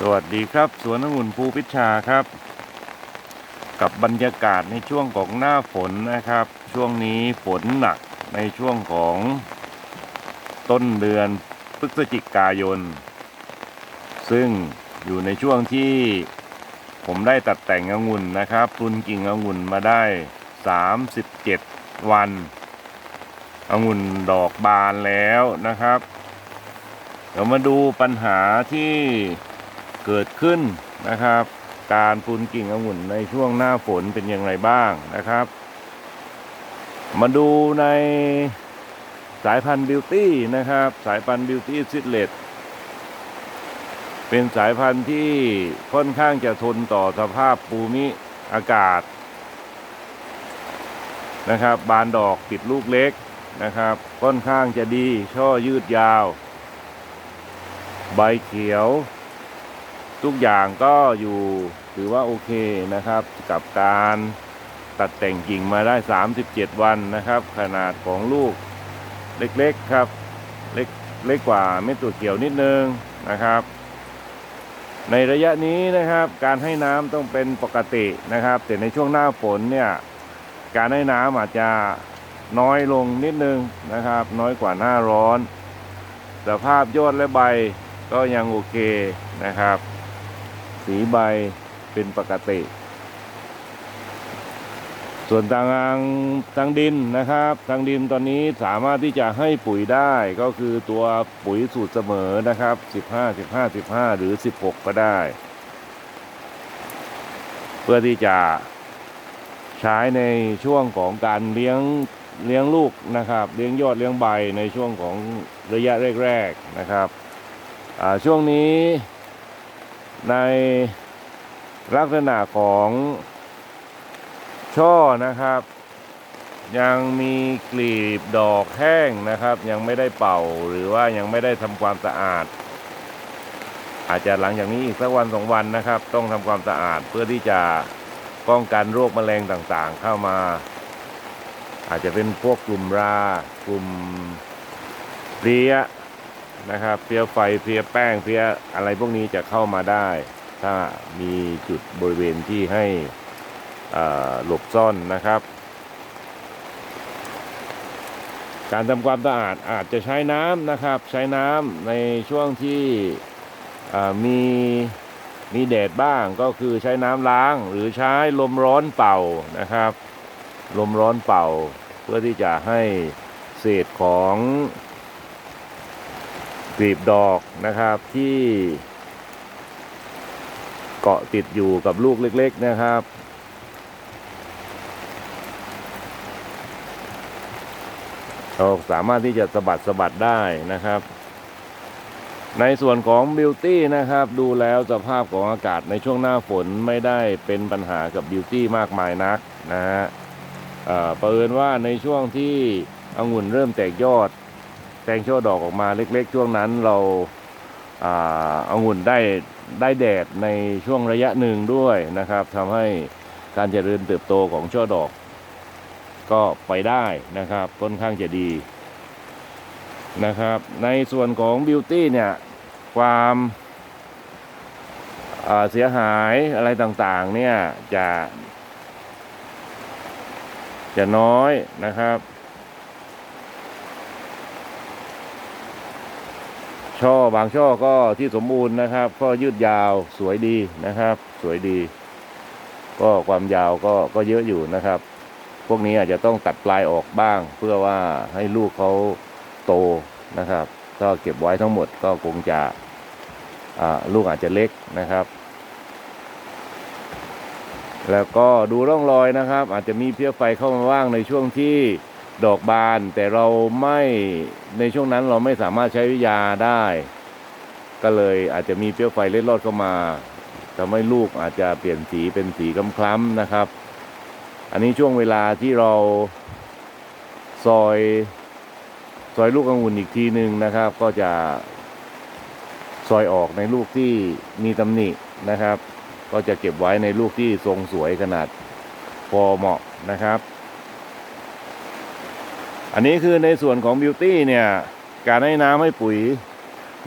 สวัสดีครับสวนองุ่นภูพิชาครับ กับบรรยากาศในช่วงของหน้าฝนนะครับ ช่วงนี้ฝนหนักในช่วงของต้นเดือนพฤศจิกายน ซึ่งอยู่ในช่วงที่ผมได้ตัดแต่งองุ่นนะครับปรุนกิ่งองุ่นมาได้ 37 วันองุ่นดอกบานแล้วนะครับ เดี๋ยวมาดูปัญหาที่ เกิดขึ้นนะครับ การปรุนกิ่งองุ่นในช่วงหน้าฝนเป็นอย่างไรบ้างนะครับ มาดูในสายพันธุ์บิวตี้นะครับ สายพันธุ์บิวตี้ซิดเลตเป็นสายพันธุ์ที่ค่อนข้างจะทนต่อสภาพภูมิอากาศนะครับ บานดอกติดลูกเล็กนะครับ ค่อนข้างจะดีช่อยืดยาว ใบเขียว ทุกอย่างก็อยู่ถือว่าโอเคนะครับ กับการตัดแต่งกิ่งมาได้ 37 วันนะครับ ขนาดของลูกเล็กๆครับ เล็กเล็กกว่าเม็ดตัวเขียวนิดนึงนะครับ ในระยะนี้นะครับการให้น้ำต้องเป็นปกตินะครับ แต่ในช่วงหน้าฝนเนี่ยการให้น้ำอาจจะน้อยลงนิดนึงนะครับ น้อยกว่าหน้าร้อนสภาพยอดและใบก็ยังโอเคนะครับ สีใบเป็นปกติ ส่วนทางทางดินนะครับ ทางดินตอนนี้สามารถที่จะให้ปุ๋ยได้ก็คือตัวปุ๋ยสูตรเสมอนะครับ 15 15 15 หรือ 16 ก็ได้ เพื่อที่จะใช้ในช่วงของการเลี้ยงเลี้ยงลูกนะครับ เลี้ยงยอดเลี้ยงใบในช่วงของระยะแรก ๆนะครับช่วงนี้ ในลักษณะของช่อนะครับ ยังมีกลีบดอกแห้งนะครับ ยังไม่ได้เป่าหรือว่ายังไม่ได้ทำความสะอาด อาจจะหลังจากนี้อีกสักวันสองวันนะครับ ต้องทำความสะอาดเพื่อที่จะป้องกันโรคแมลงต่างๆ เข้ามา อาจจะเป็นพวกกลุ่มรากลุ่มเพลี้ย นะครับเพี้ยไฟเพี้ยแป้งเพี้ยอะไรพวกนี้จะเข้ามาได้ ถ้ามีจุดบริเวณที่ให้หลบซ่อนนะครับ การทำความสะอาดอาจจะใช้น้ำนะครับ ใช้น้ำในช่วงที่มีมีแดดบ้างก็คือใช้น้ำล้างหรือใช้ลมร้อนเป่านะครับ ลมร้อนเป่า เพื่อที่จะให้เศษของ กลีบดอกนะครับที่เกาะติดอยู่กับลูกเล็ก ๆนะครับ เราสามารถที่จะสะบัดสะบัดได้นะครับ ในส่วนของบิวตี้นะครับ ดูแล้วสภาพของอากาศในช่วงหน้าฝนไม่ได้เป็นปัญหากับบิวตี้มากมายนักนะฮะเอ่อเปิดว่าในช่วงที่องุ่นเริ่มแตกยอด แตงช่อดอกออกมาเล็กๆ ช่วงนั้นเราอ่างุ่นได้ได้แดดในช่วงระยะหนึ่งด้วยนะครับทำให้การเจริญเติบโตของช่อดอก ก็ไปได้นะครับค่อนข้างจะดีนะครับ ในส่วนของบิวตี้เนี่ยความเสียหายอะไรต่างๆเนี่ยจะจะน้อยนะครับ ช่อบางช่อก็ที่สมบูรณ์นะครับ ก็ยืดยาวสวยดีนะครับ สวยดี ก็ความยาวก็ก็เยอะอยู่นะครับ พวกนี้อาจจะต้องตัดปลายออกบ้าง เพื่อว่าให้ลูกเขาโตนะครับถ้าเก็บไว้ทั้งหมดก็คงจะลูกอาจจะเล็กนะครับ แล้วก็ดูร่องรอยนะครับ อาจจะมีเพี้ยไฟเข้ามาว่างในช่วงที่ ดอกบาน แต่เราไม่ในช่วงนั้นเราไม่สามารถใช้ยาได้ ก็เลยอาจจะมีเปรี้ยวไฟเล็ดลอดเข้ามาทำให้ลูกอาจจะเปลี่ยนสีเป็นสีคล้ำๆนะครับ อันนี้ช่วงเวลาที่เราซอยซอยลูกองุ่นอีกทีหนึ่งนะครับ ก็จะซอยออกในลูกที่มีตำหนินะครับ ก็จะเก็บไว้ในลูกที่ทรงสวยขนาดพอเหมาะนะครับ อันนี้คือในส่วนของบิวตี้เนี่ยการให้น้ำให้ปุ๋ย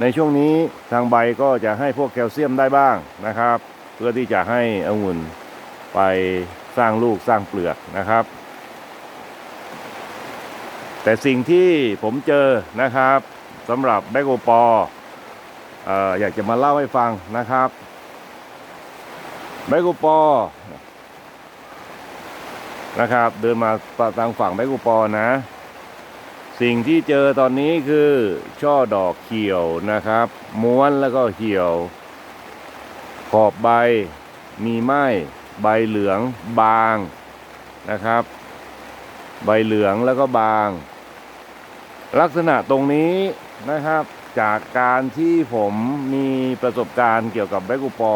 ในช่วงนี้ทางใบก็จะให้พวกแคลเซียมได้บ้างนะครับ เพื่อที่จะให้องุ่นไปสร้างลูกสร้างเปลือกนะครับ แต่สิ่งที่ผมเจอนะครับสำหรับแบกโอปอเอ่ออยากจะมาเล่าให้ฟังนะครับแบกโอปอนะครับ เดินมาทางฝั่งแบกโอปอนะ สิ่งที่เจอตอนนี้คือช่อดอกเขียวนะครับ ม้วนแล้วก็เหี่ยว ขอบใบมีไหมใบเหลืองบางนะครับ ใบเหลืองแล้วก็บาง ลักษณะตรงนี้นะครับ จากการที่ผมมีประสบการณ์เกี่ยวกับแบกูปอ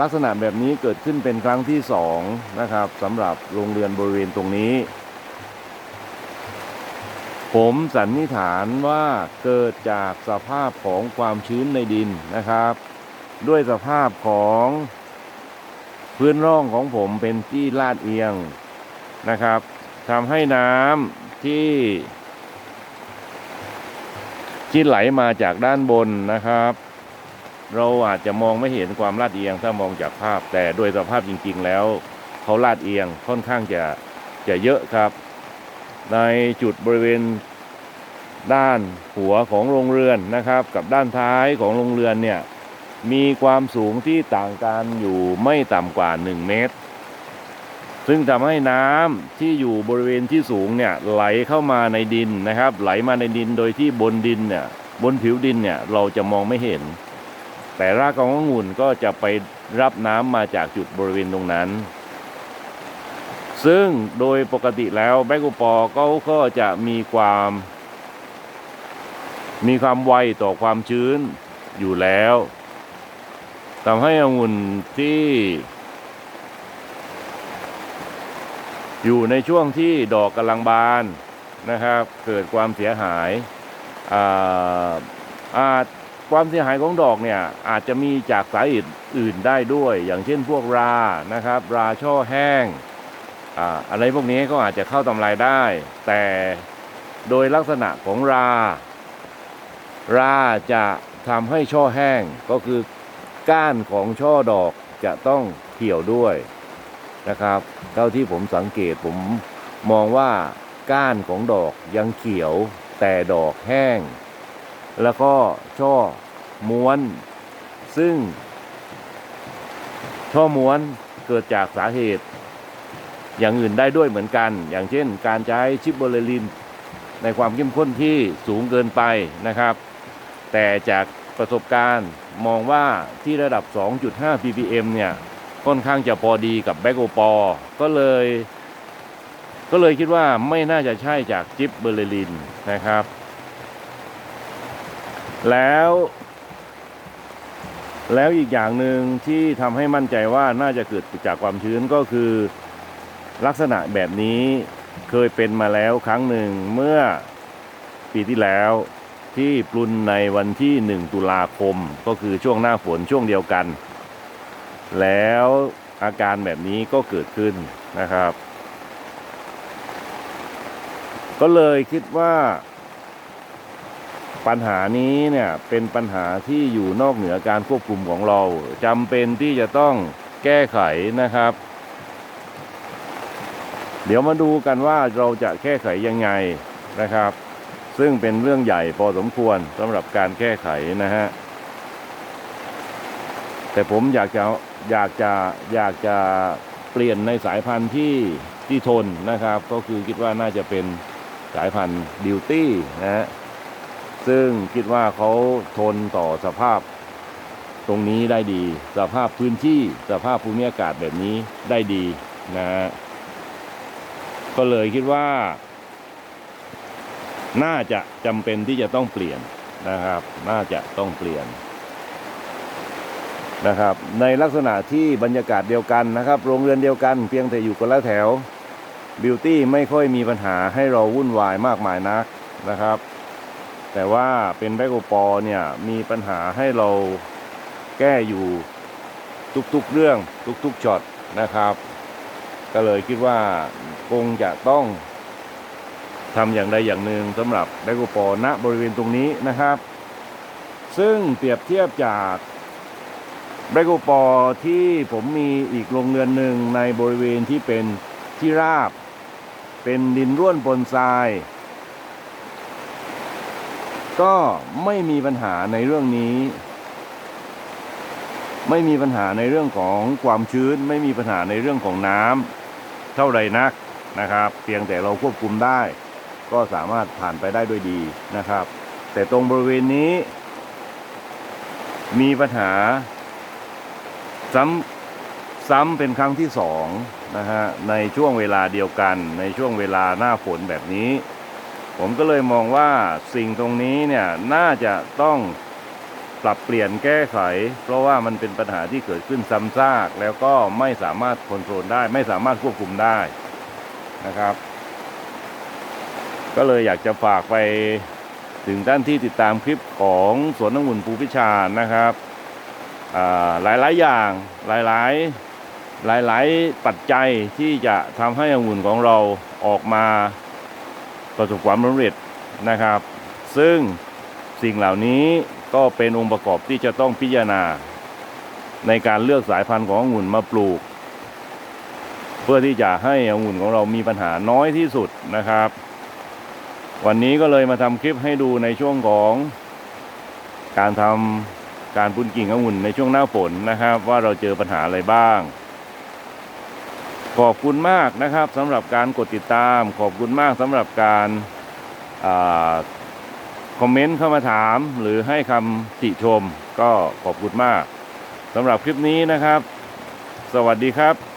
ลักษณะแบบนี้เกิดขึ้นเป็นครั้งที่สองนะครับสำหรับโรงเรือนบริเวณตรงนี้ ผมสันนิษฐานว่าเกิดจากสภาพของความชื้นในดินนะครับ ด้วยสภาพของพื้นร่องของผมเป็นที่ลาดเอียงนะครับทำให้น้ำที่ที่ไหลมาจากด้านบนนะครับ เราอาจจะมองไม่เห็นความลาดเอียงถ้ามองจากภาพ แต่โดยสภาพจริง ๆ แล้ว เขาลาดเอียงค่อนข้างจะจะเยอะครับ ในจุดบริเวณด้านหัวของโรงเรือนนะครับ กับด้านท้ายของโรงเรือนเนี่ยมีความสูงที่ต่างกันอยู่ไม่ต่ำกว่า 1 เมตร ซึ่งทำให้น้ำที่อยู่บริเวณที่สูงเนี่ยไหลเข้ามาในดินนะครับ ไหลมาในดินโดยที่บนดินเนี่ยบนผิวดินเนี่ยเราจะมองไม่เห็น แต่รากขององุ่นก็จะไปรับน้ำมาจากจุดบริเวณตรงนั้น ซึ่งโดยปกติแล้วแบกโอปอก็ก็จะมีความ มีความไวต่อความชื้นอยู่แล้วทำให้องุ่นที่ อยู่ในช่วงที่ดอกกำลังบานนะครับ เกิดความเสียหายอาอาจความเสียหายของดอกเนี่ยอาจจะมีจากสาเหตุอื่นได้ด้วย อย่างเช่นพวกรานะครับ ราช่อแห้ง อะไรพวกนี้ก็อาจจะเข้าทำลายได้ แต่โดยลักษณะของรา ราจะทำให้ช่อแห้งก็คือก้านของช่อดอกจะต้องเขียวด้วยนะครับเท่าที่ผมสังเกตผมมองว่าก้านของดอกยังเขียวแต่ดอกแห้ง แล้วก็ช่อม้วน ซึ่ง ช่อม้วนเกิดจากสาเหตุ อย่างอื่นได้ด้วยเหมือนกัน อย่างเช่น การใช้ชิปโบเลริน ในความเข้มข้นที่สูงเกินไปนะครับ แต่จากประสบการณ์มองว่าที่ระดับ 2.5 ppm เนี่ยค่อนข้างจะพอดีกับแบกโอปอก็เลย ก็เลยคิดว่าไม่น่าจะใช่จากจิปเบอร์เลรินนะครับ แล้ว แล้วอีกอย่างหนึ่งที่ทำให้มั่นใจว่าน่าจะเกิดจากความชื้นก็คือ ลักษณะแบบนี้เคยเป็นมาแล้วครั้งหนึ่งเมื่อปีที่แล้วที่ปลุนในวันที่ 1 ตุลาคมก็คือช่วงหน้าฝนช่วงเดียวกัน แล้วอาการแบบนี้ก็เกิดขึ้นนะครับ ก็เลยคิดว่า ปัญหานี้เนี่ยเป็นปัญหาที่อยู่นอกเหนือการควบคุมของเราจำเป็นที่จะต้องแก้ไขนะครับ เดี๋ยวมาดูกันว่าเราจะแก้ไขยังไงนะครับ ซึ่งเป็นเรื่องใหญ่พอสมควรสำหรับการแก้ไขนะฮะแต่ผมอยากจะอยากจะอยากจะเปลี่ยนในสายพันธุ์ที่ที่ทนนะครับ ก็คือคิดว่าน่าจะเป็นสายพันธุ์ดิวตี้นะฮะซึ่งคิดว่าเขาทนต่อสภาพตรงนี้ได้ดี สภาพพื้นที่สภาพภูมิอากาศแบบนี้ได้ดีนะฮะ ก็เลยคิดว่า น่าจะจำเป็นที่จะต้องเปลี่ยนนะครับ น่าจะต้องเปลี่ยนนะครับ ในลักษณะที่บรรยากาศเดียวกันนะครับ โรงเรือนเดียวกัน เพียงแต่อยู่คนละแถวบิวตี้ไม่ค่อยมีปัญหาให้เราวุ่นวายมากมายนักนะครับ แต่ว่าเป็นแบกโอปอเนี่ยมีปัญหาให้เราแก้อยู่ทุกๆเรื่องทุกๆช็อตนะครับ ก็เลยคิดว่า คงจะต้องทำอย่างใดอย่างหนึ่งสำหรับแบกโอปอณบริเวณตรงนี้นะครับ ซึ่งเปรียบเทียบจากเบโกปอที่ผมมีอีกโรงเรือนหนึ่งในบริเวณที่เป็นที่ราบ เป็นดินร่วนปนทราย ก็ไม่มีปัญหาในเรื่องนี้ ไม่มีปัญหาในเรื่องของความชื้น ไม่มีปัญหาในเรื่องของน้ำเท่าไรนัก นะครับ เพียงแต่เราควบคุมได้ ก็สามารถผ่านไปได้ด้วยดีนะครับ แต่ตรงบริเวณนี้ มีปัญหา ซ้ำซ้ำเป็นครั้งที่สองนะฮะในช่วงเวลาเดียวกัน ในช่วงเวลาหน้าฝนแบบนี้ ผมก็เลยมองว่าสิ่งตรงนี้เนี่ยน่าจะต้องปรับเปลี่ยนแก้ไข เพราะว่ามันเป็นปัญหาที่เกิดขึ้นซ้ำซาก แล้วก็ไม่สามารถคอนโทรลได้ ไม่สามารถควบคุมได้ นะครับ ก็เลยอยากจะฝากไปถึงท่านที่ติดตามคลิปของสวนน้องุ่นภูพิชานะครับอ่ายหลายอย่างหลายๆหลายๆปัจจัยที่จะทำให้องุ่นของเราออกมาประสบความสำเร็จนะครับ ซึ่งสิ่งเหล่านี้ก็เป็นองค์ประกอบที่จะต้องพิจารณา ในการเลือกสายพันธุ์ขององุ่นมาปลูก พื่อที่จะให้องุ่นของเรามีปัญหาน้อยที่สุดนะครับ วันนี้ก็เลยมาทำคลิปให้ดูในช่วงของการทำการปุ้นกิ่งองุ่นในช่วงหน้าฝนนะครับ ว่าเราเจอปัญหาอะไรบ้าง ขอบคุณมากนะครับสำหรับการกดติดตาม ขอบคุณมากสำหรับการอคอมเมนต์เข้ามาถามหรือให้คำติชมก็ขอบคุณมากสำหรับคลิปนี้นะครับ สวัสดีครับ